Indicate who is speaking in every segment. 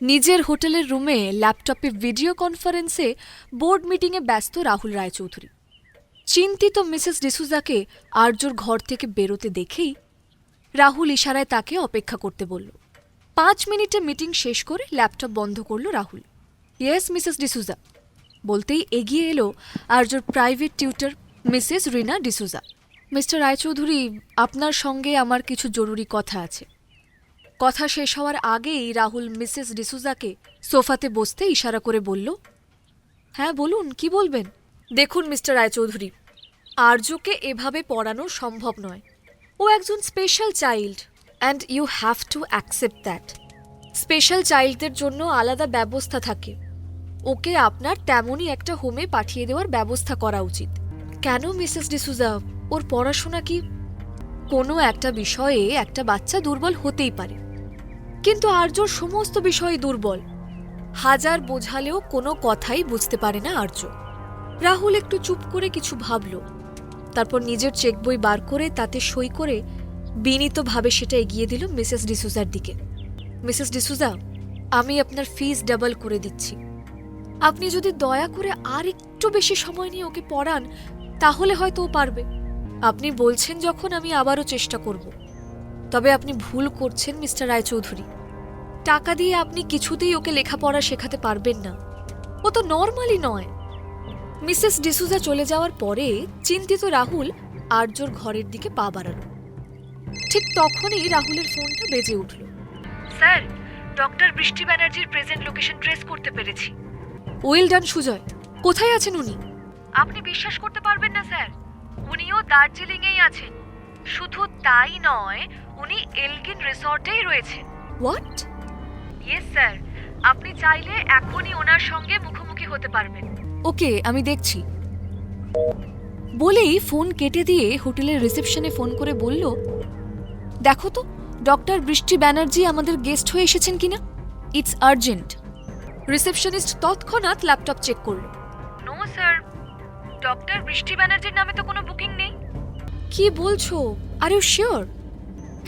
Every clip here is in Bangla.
Speaker 1: নিজের হোটেলের রুমে ল্যাপটপে ভিডিও কনফারেন্সে বোর্ড মিটিংয়ে ব্যস্ত রাহুল রায়চৌধুরী। চিন্তিত মিসেস ডিসুজাকে আর্যর ঘর থেকে বেরোতে দেখেই রাহুল ইশারায় তাকে অপেক্ষা করতে বলল। পাঁচ মিনিটে মিটিং শেষ করে ল্যাপটপ বন্ধ করল রাহুল। Yes, Mrs D'Souza. বলতেই এগিয়ে এলো আর্যর private tutor, Mrs Rina D'Souza. Mister Roychowdhury, আপনার সঙ্গে আমার কিছু জরুরি কথা আছে। কথা শেষ হওয়ার আগেই রাহুল মিসেস ডিসুজাকে সোফাতে বসতে ইশারা করে বলল হ্যাঁ বলুন, কি বলবেন? দেখুন, মিস্টার রায়চৌধুরী, আর্যকে এভাবে পড়ানো সম্ভব নয়। ও একজন special child and you have to accept that special চাইল্ডদের জন্য আলাদা ব্যবস্থা থাকে। ওকে আপনার তেমনই একটা হোমে পাঠিয়ে দেওয়ার ব্যবস্থা করা উচিত। কেন, মিসেস ডিসুজা, ওর পড়াশোনা কি কোনো একটা বিষয়ে একটা বাচ্চা দুর্বল হতেই পারে? কিন্তু আর্যর সমস্ত বিষয়ে দুর্বল। হাজার বোঝালেও কোনো কথাই বুঝতে পারে না আর্য। রাহুল একটু চুপ করে কিছু ভাবল। তারপর নিজের চেক বই বার করে তাতে সই করে বিনীতভাবে সেটা এগিয়ে দিল মিসেস ডিসুজার দিকে। মিসেস ডিসুজা, আমি আপনার ফিস ডাবল করে দিচ্ছি। আপনি যদি দয়া করে আর একটু বেশি সময় নিয়ে ওকে পড়ান, তাহলে হয়তো ও পারবে। আপনি বলছেন যখন আমি আবারও চেষ্টা করব। তবে আপনি ভুল করছেন মিস্টার রায়চৌধুরী। টাকা দিয়ে আপনি কিছুতেই ওকে লেখাপড়া শেখাতে পারবেন না। ও তো নর্মালি নয়। মিসেস ডিসুজা চলে যাওয়ার পরে চিন্তিত রাহুল আর্যর ঘরের দিকে পা বাড়ালো। ঠিক তখনই রাহুলের ফোনটা বেজে উঠল। স্যার ডক্টর বৃষ্টি ব্যানার্জির প্রেজেন্ট লোকেশন ট্রেস করতে পেরেছি। ওয়েল ডান সুজয় কোথায় আছেন উনি? আপনি বিশ্বাস করতে পারবেন না স্যার। উনিও দার্জিলিংয়েই আছেন। শুধু তাই নয় উনি এলগিন রিসর্টেই রয়েছেন। হোয়াট? ইয়েস স্যার আপনি চাইলে এখনই ওনার সঙ্গে মুখোমুখি হতে পারবেন। ওকে আমি দেখছি। বলেই ফোন কেটে দিয়ে হোটেলের রিসেপশনে ফোন করে বলল দেখো তো ডক্টর বৃষ্টি ব্যানার্জি আমাদের গেস্ট হয়ে এসেছেন কিনা? ইটস আর্জেন্ট রিসেপশনিস্ট তৎক্ষণাৎ ল্যাপটপ চেক করল। নো স্যার ডক্টর বৃষ্টি ব্যানার্জির নামে তো কোনো বুকিং নেই। কি বলছো? আর ইউ শিওর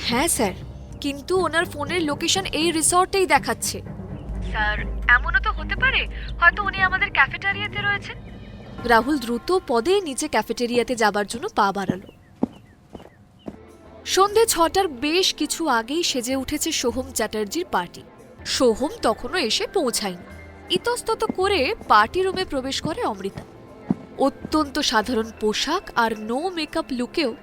Speaker 1: হ্যাঁ স্যার। কিন্তু ওনার ফোনের লোকেশন এই রিসর্টেই দেখাচ্ছে। স্যার এমনও তো হতে পারে। হয়তো উনি আমাদের ক্যাফেটেরিয়াতে রয়েছেন। রাহুল দ্রুত পদে নিচে ক্যাফেটেরিয়াতে যাবার জন্য পা বাড়ালো। সন্ধে ছটার বেশ কিছু আগেই সেজে উঠেছে সোহম চ্যাটার্জির পার্টি। সোহম তখনও এসে পৌঁছায়নি। ইতস্তত করে পার্টি রুমে প্রবেশ করে অমৃতা। অত্যন্ত সাধারণ পোশাক আর নো মেকআপ লুকেও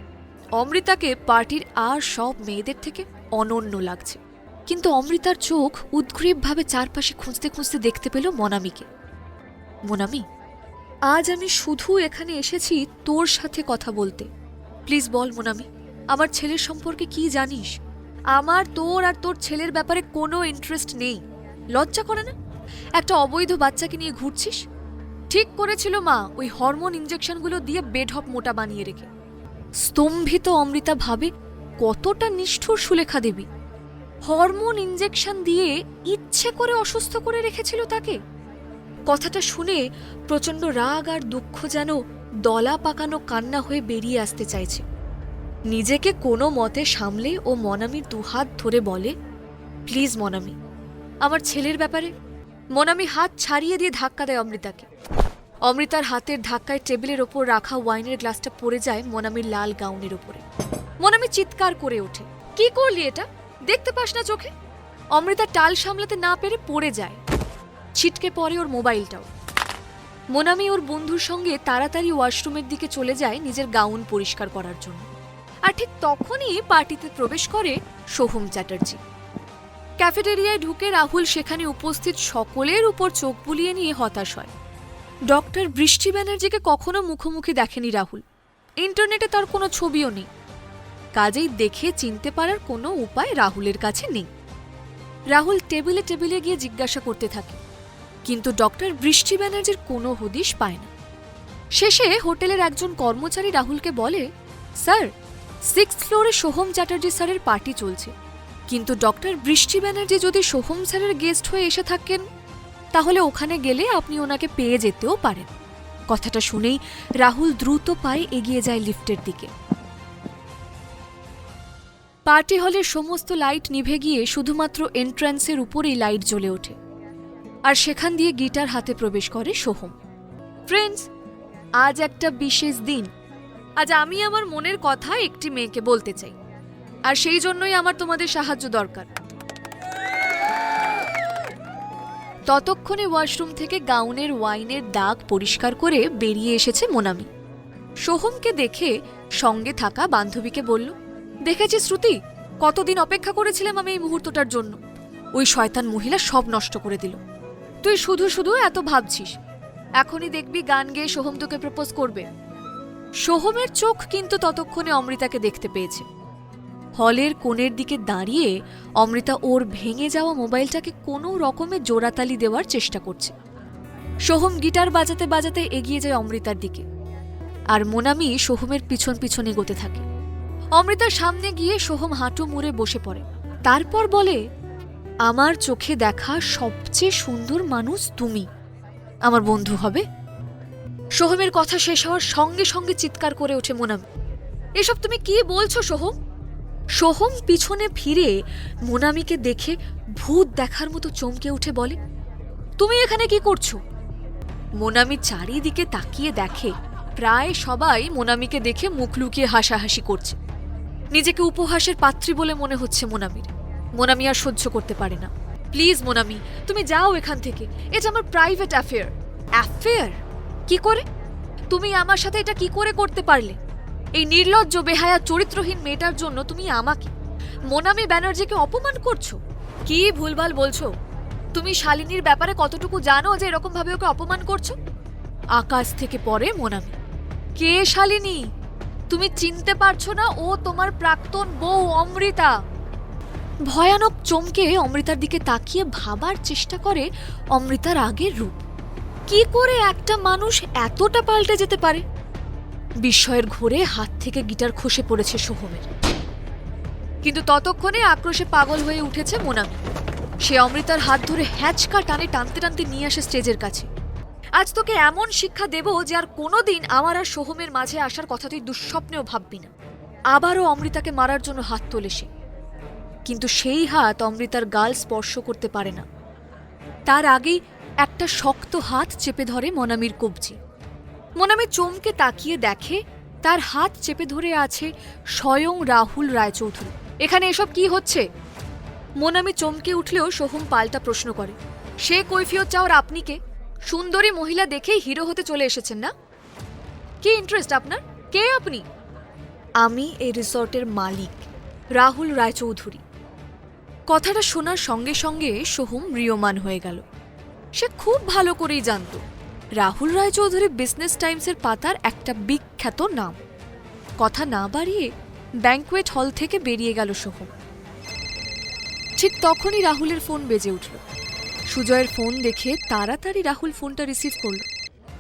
Speaker 1: অমৃতাকে পার্টির আর সব মেয়েদের থেকে অনন্য লাগছে। কিন্তু অমৃতার চোখ উদ্গ্রীবভাবে চারপাশে খুঁজতে খুঁজতে দেখতে পেল মনামিকে। মনামি, আজ আমি শুধু এখানে এসেছি তোর সাথে কথা বলতে। প্লিজ বল মোনামি, আমার ছেলের সম্পর্কে কি জানিস? আমার, তোর আর তোর ছেলের ব্যাপারে কোনো ইন্টারেস্ট নেই। লজ্জা করে না? একটা অবৈধ বাচ্চাকে নিয়ে ঘুরছিস? ঠিক করেছিল মা, ওই হরমোন ইঞ্জেকশনগুলো দিয়ে বেঢপ মোটা বানিয়ে রেখে। স্তম্ভিত অমৃতা ভাবে কতটা নিষ্ঠুর সুলেখা দেবী। হরমোন ইঞ্জেকশন দিয়ে ইচ্ছে করে অসুস্থ করে রেখেছিল তাকে। কথাটা শুনে প্রচণ্ড রাগ আর দুঃখ যেন দলা পাকানো কান্না হয়ে বেরিয়ে আসতে চাইছে। নিজেকে কোনো মতে সামলে ও মনামির দুহাত ধরে বলে, প্লিজ মনামি, আমার ছেলের ব্যাপারে মনামি হাত ছাড়িয়ে দিয়ে ধাক্কা দেয় অমৃতাকে। অমৃতার হাতের ধাক্কায় টেবিলের ওপর রাখা ওয়াইনের গ্লাসটা পড়ে যায় মনামির লাল গাউনের ওপরে মনামি চিৎকার করে ওঠে। কি করলি এটা? দেখতে পাস না চোখে? অমৃতা টাল সামলাতে না পেরে পড়ে যায়। ছিটকে পড়ে ওর মোবাইলটাও। মোনামি ওর বন্ধুর সঙ্গে তাড়াতাড়ি ওয়াশরুমের দিকে চলে যায় নিজের গাউন পরিষ্কার করার জন্য। আর ঠিক তখনই পার্টিতে প্রবেশ করে সোহম চ্যাটার্জি। ক্যাফেটেরিয়ায় ঢুকে রাহুল সেখানে উপস্থিত সকলের উপর চোখ বুলিয়ে নিয়ে হতাশ হয়। ডক্টর বৃষ্টি ব্যানার্জিকে কখনো মুখোমুখি দেখেনি রাহুল। ইন্টারনেটে তার কোনো ছবিও নেই। কাজেই দেখে চিনতে পারার কোনো উপায় রাহুলের কাছে নেই। রাহুল টেবিলে টেবিলে গিয়ে জিজ্ঞাসা করতে থাকে, কিন্তু ডক্টর বৃষ্টি ব্যানার্জির কোনো হদিশ পায় না। শেষে হোটেলের একজন কর্মচারী রাহুলকে বলে, স্যার সিক্স ফ্লোরে সোহম চ্যাটার্জি স্যারের পার্টি চলছে, কিন্তু ডক্টর বৃষ্টি ব্যানার্জি যদি সোহম স্যারের গেস্ট হয়ে এসে থাকেন, তাহলে ওখানে গেলে আপনি ওনাকে পেয়ে যেতেও পারেন। কথাটা শুনেই রাহুল দ্রুত পায়ে এগিয়ে যায় লিফটের দিকে। পার্টি হলের সমস্ত লাইট নিভে গিয়ে শুধুমাত্র এন্ট্রান্সের উপরেই লাইট জ্বলে ওঠে। আর সেখান দিয়ে গিটার হাতে প্রবেশ করে সোহম। ফ্রেন্ডস, আজ একটা বিশেষ দিন। আজ আমি আমার মনের কথা একটি মেয়েকে বলতে চাই। আর সেই জন্যই আমার তোমাদের সাহায্য দরকার। ততক্ষণে ওয়াশরুম থেকে গাউনের ওয়াইনের দাগ পরিষ্কার করে বেরিয়ে এসেছে মোনামি। সোহমকে দেখে সঙ্গে থাকা বান্ধবীকে বলল দেখেছি শ্রুতি, কতদিন অপেক্ষা করেছিলাম আমি এই মুহূর্তটার জন্য। ওই শয়তান মহিলা সব নষ্ট করে দিল। তুই শুধু শুধু এত ভাবছিস। এখনই দেখবি গান গেয়ে সোহম তোকে প্রপোজ করবে। সোহমের চোখ কিন্তু ততক্ষণে অমৃতাকে দেখতে পেয়েছে। হলের কোণের দিকে দাঁড়িয়ে অমৃতা ওর ভেঙে যাওয়া মোবাইলটাকে কোনো রকমে জোড়াতালি দেওয়ার চেষ্টা করছে। সোহম গিটার বাজাতে বাজাতে এগিয়ে যায় অমৃতার দিকে। আর মোনামি সোহমের পিছন পিছন এগোতে থাকে। অমৃতার সামনে গিয়ে সোহম হাঁটু মুড়ে বসে পড়ে। তারপর বলে, আমার চোখে দেখা সবচেয়ে সুন্দর মানুষ তুমি। আমার বন্ধু হবে। সোহমের কথা শেষ হওয়ার সঙ্গে সঙ্গে চিৎকার করে ওঠে মোনামি এসব তুমি কি বলছো সোহম? সোহম পিছনে ফিরে মোনামিকে দেখে ভূত দেখার মতো চমকে উঠে বলে, তুমি এখানে কি করছ? মোনামি চারিদিকে তাকিয়ে দেখে। প্রায় সবাই মোনামিকে দেখে মুখ লুকিয়ে হাসাহাসি করছে। নিজেকে উপহাসের পাত্রী বলে মনে হচ্ছে মোনামির। মোনামি আর সহ্য করতে পারে না। প্লিজ মোনামি, তুমি যাও এখান থেকে। এটা আমার প্রাইভেট অ্যাফেয়ার অ্যাফেয়ার কি করে? তুমি আমার সাথে এটা কি করে করতে পারলে? এই নির্লজ্জ, বেহায়া, চরিত্রহীন মেয়েটার জন্য তুমি আমাকে। মোনামি ব্যানার্জিকে অপমান করছ? কি ভুলভাল বলছো? তুমি শালিনীর ব্যাপারে কতটুকু জানো যে এরকম ভাবে ওকে অপমান করছ? আকাশ থেকে পড়ে মোনামি। কে শালিনী? তুমি চিনতে পারছ না, ও তোমার প্রাক্তন বউ অমৃতা। ভয়ানক চমকে অমৃতার দিকে তাকিয়ে ভাবার চেষ্টা করে অমৃতার আগের রূপ। কি করে একটা মানুষ এতটা পাল্টে যেতে পারে? বিস্ময়ের ঘোরে হাত থেকে গিটার খসে পড়েছে সোহমের। কিন্তু ততক্ষণে আক্রোশে পাগল হয়ে উঠেছে মোনামি। সে অমৃতার হাত ধরে হ্যাচকা টানে টানতে টানতে নিয়ে আসে স্টেজের কাছে। আজ তোকে এমন শিক্ষা দেব যে আর কোনোদিন আমার আর সোহমের মাঝে আসার কথা তুই দুঃস্বপ্নেও ভাববি না। আবারও অমৃতাকে মারার জন্য হাত তোলে সে। কিন্তু সেই হাত অমৃতার গাল স্পর্শ করতে পারে না। তার আগেই একটা শক্ত হাত চেপে ধরে মনামির কবজি। মনামি চমকে তাকিয়ে দেখে তার হাত চেপে ধরে আছে স্বয়ং রাহুল রায়চৌধুরী। এখানে এসব কি হচ্ছে? মোনামি চমকে উঠলেও সোহম পাল্টা প্রশ্ন করে, সে কৈফিয়ত চাওয়ার আপনি কে? সুন্দরী মহিলা দেখেই হিরো হতে চলে এসেছেন না? কি ইন্টারেস্ট আপনার? কে আপনি? আমি এই রিসর্টের মালিক, রাহুল রায়চৌধুরী। কথাটা শোনার সঙ্গে সঙ্গে সোহম রিয়মান হয়ে গেল। সে খুব ভালো করেই জানত, রাহুল রায়চৌধুরী বিজনেস টাইমসের পাতার একটা বিখ্যাত নাম। কথা না বাড়িয়ে ব্যাংকুয়েট হল থেকে বেরিয়ে গেল সোহম। ঠিক তখনই রাহুলের ফোন বেজে উঠল। সুজয়ের ফোন দেখে তাড়াতাড়ি রাহুল ফোনটা রিসিভ করল।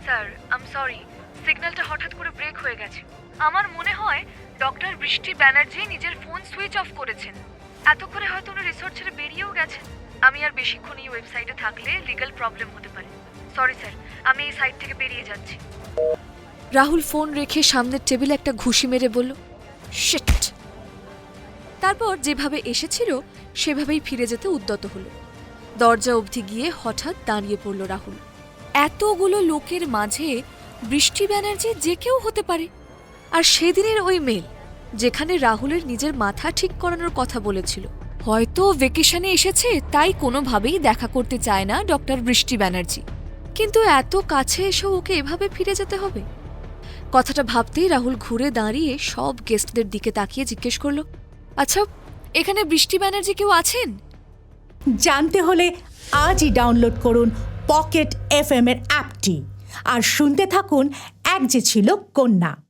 Speaker 1: স্যার আম সরি সিগন্যালটা হঠাৎ করে ব্রেক হয়ে গেছে। আমার মনে হয় ডক্টর বৃষ্টি ব্যানার্জি নিজের ফোন সুইচ অফ করেছেন। এতক্ষণে হয়তো উনি রিসোর্ট ছেড়ে বেরিয়েও গেছেন। আমি আর বেশিক্ষণ এই ওয়েবসাইটে থাকলে লিগ্যাল প্রবলেম হতে পারে। সরি স্যার আমি এই সাইট থেকে বেরিয়ে যাচ্ছি। রাহুল ফোন রেখে সামনের টেবিলে একটা ঘুষি মেরে বলল শিট তারপর যেভাবে এসেছিল সেভাবেই ফিরে যেতে উদ্যত হলো। দরজা অবধি গিয়ে হঠাৎ দাঁড়িয়ে পড়ল রাহুল। এতগুলো লোকের মাঝে বৃষ্টি ব্যানার্জি যে কেউ হতে পারে। আর সেদিনের ওই মেল, যেখানে রাহুলের নিজের মাথা ঠিক করানোর কথা বলেছিল। হয়তো ভেকেশনে এসেছে, তাই কোনোভাবেই দেখা করতে চায় না ডক্টর বৃষ্টি ব্যানার্জি। কিন্তু এত কাছে এসেও ওকে এভাবে ফিরে যেতে হবে? কথাটা ভাবতেই রাহুল ঘুরে দাঁড়িয়ে সব গেস্টদের দিকে তাকিয়ে জিজ্ঞেস করল আচ্ছা এখানে বৃষ্টি ব্যানার্জি কেউ আছেন?
Speaker 2: জানতে হলে আজই ডাউনলোড করুন পকেট এফ এর অ্যাপটি। আর শুনতে থাকুন, এক যে ছিল কন্যা।